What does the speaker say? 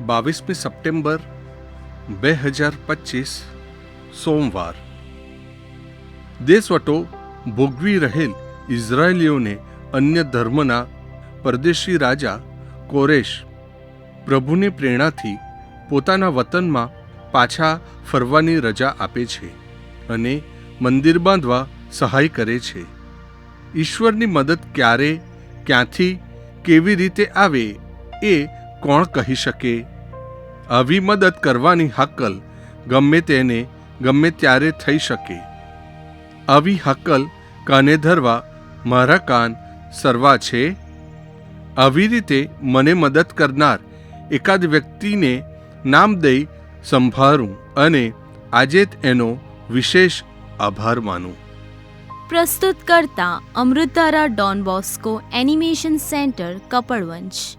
બાવીસમી સપ્ટેમ્બર બે હજાર પચીસ સોમવાર દેશવટો ભોગવી રહેલ ઇઝરાયેલીઓને અન્ય ધર્મના પરદેશી રાજા કોરેશ પ્રભુની પ્રેરણાથી પોતાના વતનમાં પાછા ફરવાની રજા આપે છે અને મંદિર બાંધવા સહાય કરે છે ઈશ્વરની મદદ ક્યારે ક્યાંથી કેવી રીતે આવે એ કોણ કહી શકે? આવી મદદ કરવાની હકલ ગમે તેને, ગમે ત્યારે થઈ શકે. આવી હકલ કાને ધરવા મારા કાન સર્વા છે? આવી રીતે મને મદદ કરનાર એકાદ વ્યક્તિને નામ દઈ સંભાળું અને આજે એનો વિશેષ આભાર માનું. પ્રસ્તુત કરતા અમૃતારા Don Bosco animation centre Kapadvanj